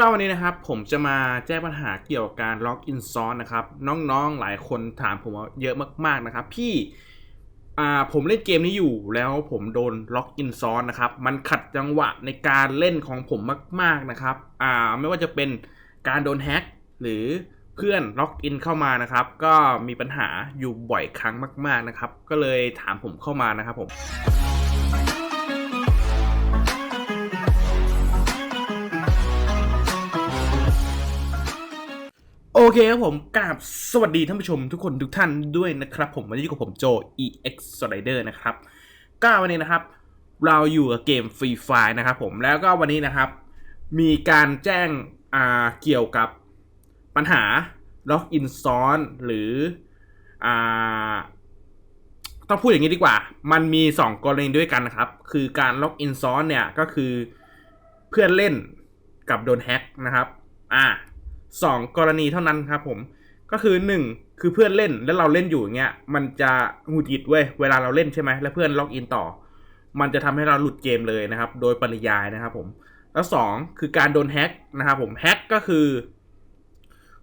ก็วันนี้นะครับผมจะมาแจ้งปัญหาเกี่ยวกับการล็อกอินซ้อนนะครับ น้องๆหลายคนถามผมว่าเยอะมากๆนะครับ พี่ผมเล่นเกมนี้อยู่แล้วผมโดนล็อกอินซ้อนนะครับ มันขัดจังหวะในการเล่นของผมมาก ๆนะครับไม่ว่าจะเป็นการโดนแฮ็กหรือเพื่อนล็อกอินเข้ามานะครับ ก็มีปัญหาอยู่บ่อยครั้งมาก ๆนะครับ ก็เลยถามผมเข้ามานะครับผม เคครับผมกราบสวัสดีท่านผู้ชมทุกคนทุกท่านด้วยนะครับผมวันนี้อยู่กับผมโจ EX Slider นะครับก็วันนี้นะครับ เราอยู่กับเกม Free Fire นะครับผมแล้วก็วันนี้นะครับ มีการแจ้งอ่าเกี่ยวกับปัญหาล็อกอินซ้อนหรืออ่าต้องพูดอย่างนี้ดีกว่า มันมี 2 กรณีด้วยกันนะครับ คือการล็อกอินซ้อนเนี่ยก็คือเพื่อนเล่นกับโดนแฮ็กนะครับ อ่า สองกรณีเท่านั้นครับผมก็คือหนึ่งคือเพื่อนเล่นแล้วเราเล่นอยู่อย่างเงี้ยมันจะหงุดหงิดเว้ยเวลาเราเล่นใช่ไหมแล้วเพื่อนล็อกอินต่อ มันจะทำให้เราหลุดเกมเลยนะครับ โดยปริยายนะครับผมแล้วสองคือการโดนแฮ็กนะครับผมแฮ็กก็คือ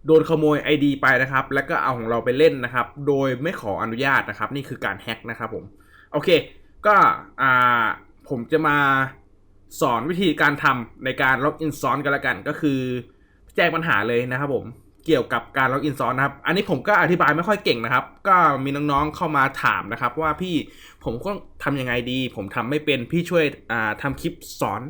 โดนขโมย ID ไปนะครับ แล้วก็เอาของเราไปเล่นนะครับ โดยไม่ขออนุญาตนะครับ นี่คือการแฮ็กนะครับผมโอเค ก็อ่าผมจะมาสอนวิธีการทำในการล็อกอินซ้อนกันละกันก็คือ แจ้งปัญหาเลยนะครับผมเกี่ยวกับการล็อกอินซ้อนนะครับ อันนี้ผมก็อธิบายไม่ค่อยเก่งนะครับ ก็มีน้องๆเข้ามาถามนะครับ ว่าพี่ผมก็ทำยังไงดี ผมทำไม่เป็นพี่ช่วยอ่าทำคลิปสอน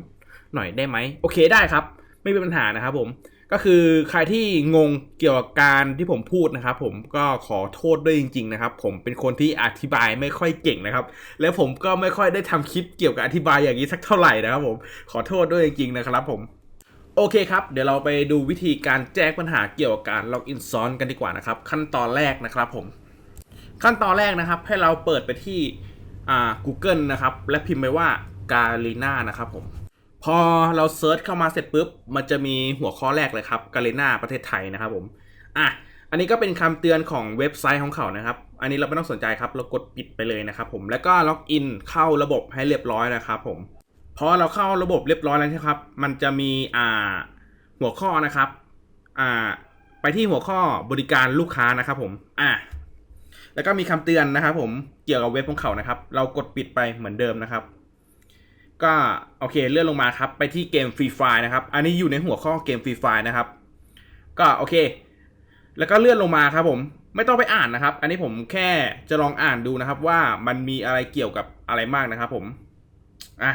หน่อยได้ไหมโอเคได้ครับ ไม่มีปัญหานะครับผมก็คือใครที่งงเกี่ยวกับการที่ผมพูดนะครับผมก็ขอโทษด้วยจริง ๆ นะครับ ผมเป็นคนที่อธิบายไม่ค่อยเก่งนะครับ แล้วผมก็ไม่ค่อยได้ทำคลิปเกี่ยวกับอธิบายอย่างนี้สักเท่าไหร่นะครับผมขอโทษด้วยจริงๆนะครับผม โอเคครับ เดี๋ยวเราไปดูวิธีการแจ้งปัญหาเกี่ยวกับการล็อกอินซ้อนกันดีกว่านะครับ ขั้นตอนแรกนะครับผม ขั้นตอนแรกนะครับ ให้เราเปิดไปที่อ่า Google นะครับ และพิมพ์ไปว่า g a l i n a นะครับผม พอเราเซิร์ชเข้ามาเสร็จปุ๊บ มันจะมีหัวข้อแรกเลยครับ g a l i n a ประเทศไทยนะครับผม อะ อันนี้ก็เป็นคำเตือนของเว็บไซต์ของเขานะครับ อันนี้เราไม่ต้องสนใจครับ เรากดปิดไปเลยนะครับผม แล้วก็ล็อกอินเข้าระบบให้เรียบร้อยนะครับผม พอเราเข้าระบบเรียบร้อยแล้วใช่ครับ มันจะมีอ่าหัวข้อนะครับอ่าไปที่หัวข้อบริการลูกค้านะครับผมอ่าแล้วก็มีคำเตือนนะครับ ผมเกี่ยวกับเว็บของเขานะครับ เรากดปิดไปเหมือนเดิมนะครับ ก็โอเคเลื่อนลงมาครับ ไปที่เกมฟรีไฟนะครับ อันนี้อยู่ในหัวข้อเกมฟรีไฟนะครับ ก็โอเค แล้วก็เลื่อนลงมาครับ ผมไม่ต้องไปอ่านนะครับ อันนี้ผมแค่จะลองอ่านดูนะครับ ว่ามันมีอะไรเกี่ยวกับอะไรมากนะครับ ผมอะ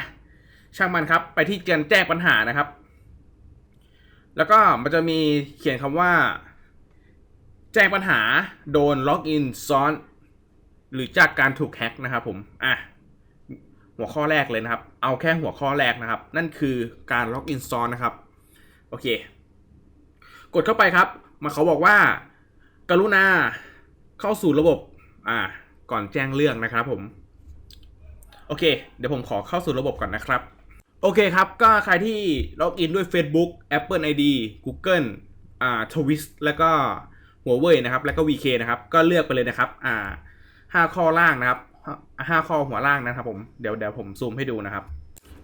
ช่างมันครับ ไปที่การแจ้งปัญหานะครับ แล้วก็มันจะมีเขียนคำว่า แจ้งปัญหาโดนล็อกอินซ้อน หรือจากการถูกแฮ็กนะครับผมอะหัวข้อแรกเลยนะครับ เอาแค่หัวข้อแรกนะครับ นั่นคือการล็อกอินซ้อนนะครับ โอเค กดเข้าไปครับ มาเขาบอกว่า กรุณาเข้าสู่ระบบ อ่า ก่อนแจ้งเรื่องนะครับผม โอเค เดี๋ยวผมขอเข้าสู่ระบบก่อนนะครับ โอเคครับ ก็ใครที่ล็อกอินด้วย Facebook Apple ID Google อ่า Twist แล้วก็ Huawei นะครับ แล้วก็ VK นะครับ ก็เลือกไปเลยนะครับ อ่าห้าข้อล่างนะครับห้าข้อหัวล่างนะครับผม เดี๋ยวเดี๋ยวผมซูมให้ดูนะครับ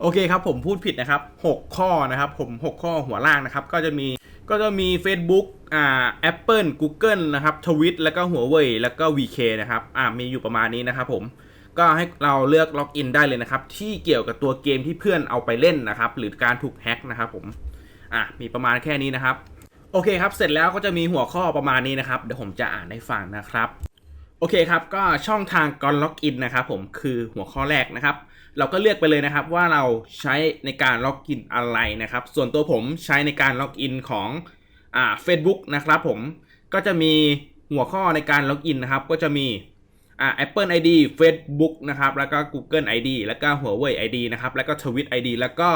โอเคครับ ผมพูดผิดนะครับ 6 ข้อนะครับ ผม 6 ข้อหัวล่างนะครับ ก็จะมี ก็จะมี Facebook อ่า Apple Google นะครับ Twist แล้วก็ Huawei แล้วก็ VK นะครับ อ่า มีอยู่ประมาณนี้นะครับผม ก็ให้เราเลือกล็อกอินได้เลยนะครับ ที่เกี่ยวกับตัวเกมที่เพื่อนเอาไปเล่นนะครับ หรือการถูกแฮ็กนะครับผมอะมีประมาณแค่นี้นะครับ โอเคครับ เสร็จแล้วก็จะมีหัวข้อประมาณนี้นะครับ เดี๋ยวผมจะอ่านให้ฟังนะครับโอเคครับ ก็ช่องทางการล็อกอินนะครับผมคือหัวข้อแรกนะครับ เราก็เลือกไปเลยนะครับว่าเราใช้ในการล็อกอินอะไรนะครับ ส่วนตัวผมใช้ในการล็อกอินของอ่า Facebook นะครับผมก็จะมีหัวข้อในการล็อกอินนะครับ ก็จะมี อ่า Apple ID Facebook นะครับ แล้วก็ Google ID แล้วก็ Huawei ID นะครับ แล้วก็ Twitch ID แล้วก็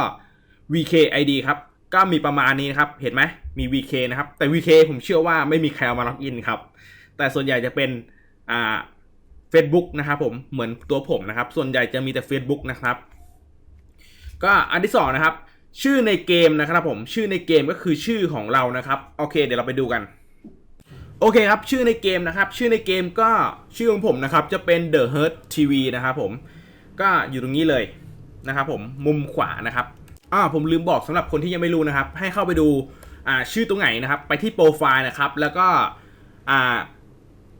VK ID ครับ ก็มีประมาณนี้นะครับ เห็นไหมมี VK นะครับ แต่ VK ผมเชื่อว่าไม่มีใครเอามาล็อกอินครับ แต่ส่วนใหญ่จะเป็นอ่า Facebook นะครับผม เหมือนตัวผมนะครับ ส่วนใหญ่จะมีแต่ Facebook นะครับ ก็อันที่สองนะครับ ชื่อในเกมนะครับผม ชื่อในเกมก็คือชื่อของเรานะครับ โอเค เดี๋ยวเราไปดูกัน โอเคครับ ชื่อในเกมนะครับ ชื่อในเกมก็ชื่อของผมนะครับ จะเป็น The Hurt TV นะครับผม ก็อยู่ตรงนี้เลยนะครับผมมุมขวานะครับอ่าผมลืมบอกสำหรับคนที่ยังไม่รู้นะครับ ให้เข้าไปดูอ่าชื่อตรงไหนนะครับ ไปที่โปรไฟล์นะครับ แล้วก็อ่า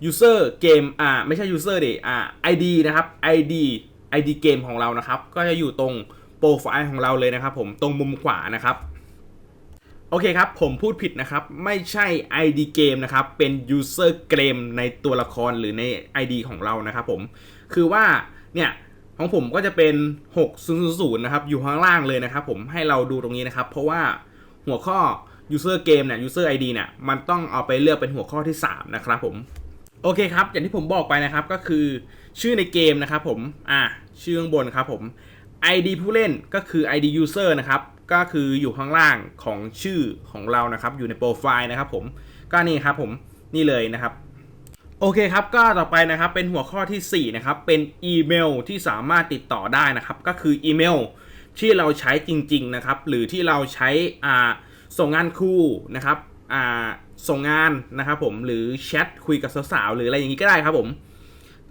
user เกมอ่าไม่ใช่ user ดิอ่า ID นะครับ ID ID เกมของเรานะครับ ก็จะอยู่ตรงโปรไฟล์ของเราเลยนะครับ ผมตรงมุมขวานะครับ โอเคครับ ผมพูดผิดนะครับ ไม่ใช่ ID เกมนะครับ เป็น user เกมในตัวละครหรือใน ID ของเรานะครับผม คือว่า เนี่ย ของผมก็จะเป็น 6000นะครับ อยู่ข้างล่างเลยนะครับผม ให้เราดูตรงนี้นะครับ เพราะว่าหัวข้อ user เกมเนี่ย user ID เนี่ย มันต้องเอาไปเลือกเป็นหัวข้อที่ 3 นะครับผม โอเคครับ อย่างที่ผมบอกไปนะครับ ก็คือชื่อในเกมนะครับผม อะชื่อข้างบนครับผม ID ผู้เล่นก็คือ ID user นะครับ ก็คืออยู่ข้างล่างของชื่อของเรานะครับอยู่ในโปรไฟล์นะครับผมก็นี่ครับผมนี่เลยนะครับโอเคครับก็ต่อไปนะครับเป็นหัวข้อทีสี่ 4 นะครับ เป็นอีเมลที่สามารถติดต่อได้นะครับ ก็คืออีเมลที่เราใช้จริง ๆนะครับ หรือที่เราใช้อ่าส่งงานคู่นะครับอ่าส่งงานนะครับผมหรือแชทคุยกับสาวๆหรืออะไรอย่างนี้ก็ได้ครับผม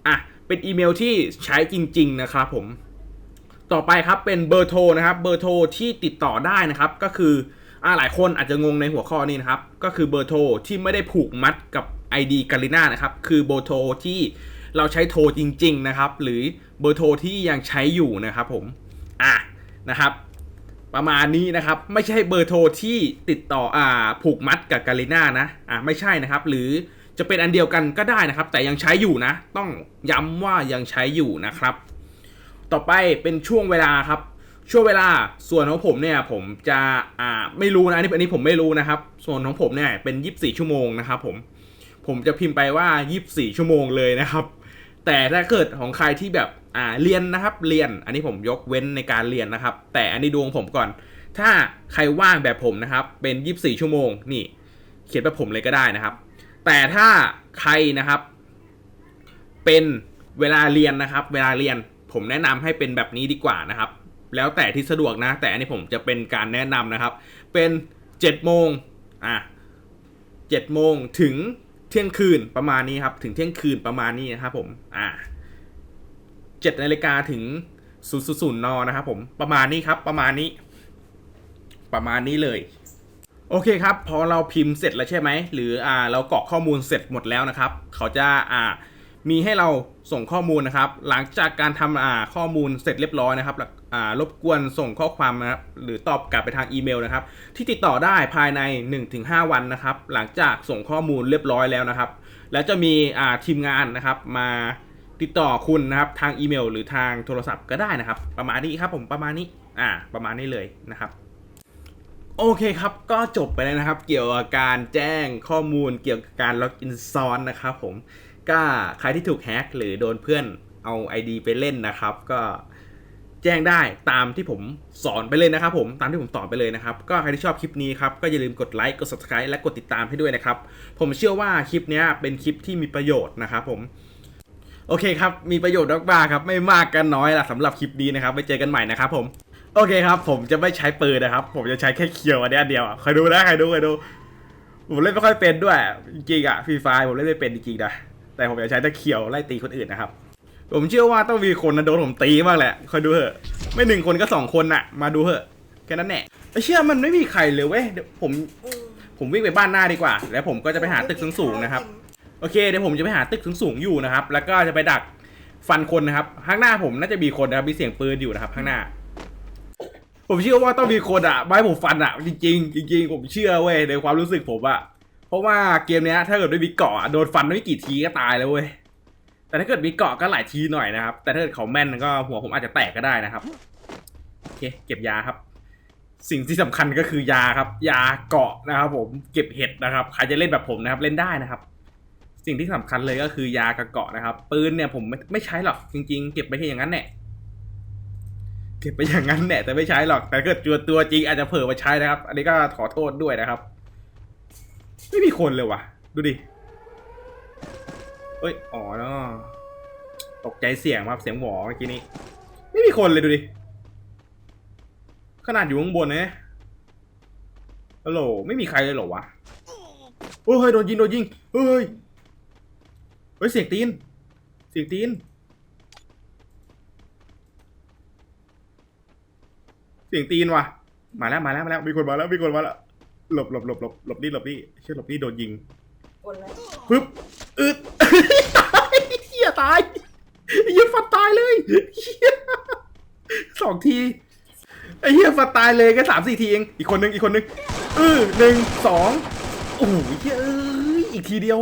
อะเป็นอีเมลที่ใช้จริง ๆ นะครับผม ต่อไปครับเป็นเบอร์โทรนะครับเบอร์โทรที่ติดต่อได้นะครับ ก็คืออ่าหลายคนอาจจะงงในหัวข้อนี้นะครับ ก็คือเบอร์โทรที่ไม่ได้ผูกมัดกับ ID กาลิน่านะครับ คือเบอร์โทรที่เราใช้โทรจริง ๆ นะครับ หรือเบอร์โทรที่ยังใช้อยู่นะครับผมอะนะครับ ประมาณนี้นะครับ ไม่ใช่เบอร์โทรที่ติดต่ออ่าผูกมัดกับกาลิน่านะอะไม่ใช่นะครับ หรือจะเป็นอันเดียวกันก็ได้นะครับ แต่ยังใช้อยู่นะ ต้องย้ำว่ายังใช้อยู่นะครับ ต่อไปเป็นช่วงเวลาครับ ช่วงเวลาส่วนของผมเนี่ยผมจะอ่าไม่รู้นะอันนี้อันนี้ผมไม่รู้นะครับ ส่วนของผมเนี่ยเป็น 24 ชั่วโมงนะครับผมผมจะพิมพ์ไปว่า 24 ชั่วโมงเลยนะครับ แต่ถ้าเกิดของใครที่แบบอ่าเรียนนะครับเรียน อันนี้ผมยกเว้นในการเรียนนะครับ แต่อันนี้ดวงผมก่อน ถ้าใครว่างแบบผมนะครับเป็น 24 ชั่วโมงนี่เขียนแบบผมเลยก็ได้นะครับ แต่ถ้าใครนะครับ เป็นเวลาเรียนนะครับ เวลาเรียน ผมแนะนำให้เป็นแบบนี้ดีกว่านะครับ แล้วแต่ที่สะดวกนะ แต่อันนี้ผมจะเป็นการแนะนำนะครับ เป็น7โมงอะ7โมงถึงเที่ยงคืนประมาณนี้ครับ ถึงเที่ยงคืนประมาณนี้นะครับผมอะ7นาฬิกาถึง0 0 0นนะครับผมประมาณนี้ครับ ประมาณนี้ ประมาณนี้เลยโอเคครับ พอเราพิมพ์เสร็จแล้วใช่ไหมหรืออ่าเรากรอกข้อมูลเสร็จหมดแล้วนะครับ เขาจะอ่า มีให้เราส่งข้อมูลนะครับ หลังจากการทำอ่าข้อมูลเสร็จเรียบร้อยนะครับแล้วอ่ารบกวนส่งข้อความนะครับหรือตอบกลับไปทางอีเมลนะครับ ที่ติดต่อได้ภายใน 1-5 วันนะครับ หลังจากส่งข้อมูลเรียบร้อยแล้วนะครับ แล้วจะมีอ่าทีมงานนะครับมาติดต่อคุณนะครับทางอีเมล หรือทางโทรศัพท์ก็ได้นะครับ ประมาณนี้ครับผมประมาณนี้อ่าประมาณนี้เลยนะครับโอเคครับก็จบไปแล้วนะครับ เกี่ยวกับการแจ้งข้อมูลเกี่ยวกับการล็อกอินซ้อนนะครับผม ก็ใครที่ถูกแฮ็กหรือโดนเพื่อนเอา ID ไปเล่นนะครับ ก็แจ้งได้ตามที่ผมสอนไปเลยนะครับผมตามที่ผมสอนไปเลยนะครับ ก็ใครที่ชอบคลิปนี้ครับ ก็อย่าลืมกดไลค์กด subscribe และกดติดตามให้ด้วยนะครับ ผมเชื่อว่าคลิปนี้เป็นคลิปที่มีประโยชน์นะครับผม โอเคครับ มีประโยชน์มากๆครับ ไม่มากกันน้อยละสำหรับคลิปนี้นะครับไปเจอกันใหม่นะครับผมโอเคครับ ผมจะไม่ใช้ปืนนะครับ ผมจะใช้แค่เคียวอันนี้อันเดียวใครดูนะใครดูใครดูผมเล่นไม่ค่อยเป็นด้วยจริงๆอะฟรีไฟผมเล่นไม่เป็นจริงๆนะ แต่ผมจะใช้ตะเขียวไล่ตีคนอื่นนะครับ ผมเชื่อว่าต้องมีคนนะโดนผมตีบ้างแหละคอยดูเถอะ ไม่หนึ่งคนก็สองคนน่ะมาดูเถอะแค่นั้นแหละไอ้เชื่อมันไม่มีใครเลยเว้ยเดี๋ยวผมผมวิ่งไปบ้านหน้าดีกว่า แล้วผมก็จะไปหาตึกสูงๆนะครับโอเคเดี๋ยวผมจะไปหาตึกสูงๆอยู่นะครับ แล้วก็จะไปดักฟันคนนะครับข้างหน้าผมน่าจะมีคนนะครับมีเสียงปืนอยู่นะครับข้างหน้า ผมเชื่อว่าต้องมีคนอะไม่ให้ผมฟันอะจริงๆจริงๆผมเชื่อเว้ยในความรู้สึกผมอะ เพราะว่าเกมเนี้ยถ้าเกิดไม่มีเกาะโดนฟันไม่กี่ทีก็ตายแล้วเว้ย แต่ถ้าเกิดมีเกาะก็หลายทีหน่อยนะครับ แต่ถ้าเกิดเขาแม่นก็หัวผมอาจจะแตกก็ได้นะครับโอเคเก็บยาครับ สิ่งที่สำคัญก็คือยาครับ ยาเกาะนะครับ ผมเก็บเห็ดนะครับใครจะเล่นแบบผมนะครับเล่นได้นะครับ สิ่งที่สำคัญเลยก็คือยากระเกาะนะครับ ปืนเนี่ยผมไม่ไม่ใช้หรอกจริง ๆ เก็บไปแค่อย่างนั้นแหละเก็บไปอย่างนั้นแหละแต่ไม่ใช้หรอกแต่ถ้าเกิดตัวตัวจริงอาจจะเผลอมาใช้นะครับ อันนี้ก็ขอโทษด้วยนะครับ ไม่มีคนเลยว่ะ ดูดิ เอ้ย อ๋อเนาะตกใจเสียงครับเสียงหวอเมื่อกี้นี้ ไม่มีคนเลยดูดิ ขนาดอยู่ข้างบนนะฮัลโหลไม่มีใครเลยเหรอวะโอ้ยโดนยิงโดนยิงเฮ้ยเฮ้ยเสียงตีน เสียงตีน เสียงตีนว่ะ มาแล้วมาแล้วมาแล้วมีคนมาแล้วมีคนมาแล้ว หลบหลบหลบหลบหลบนี่หลบนี่เชื่อหลบนี่โดนยิงกดแล้วปึ๊บอึดตายเฮียตายไอ้เฮียฟันตายเลยเฮียสองทีไอ้เฮียฟันตายเลยแค่สามสี่ทีเองอีกคนนึงอีกคนนึงเออหนึ่งสองโอ้โหเฮียเอ้ยอีกทีเดียว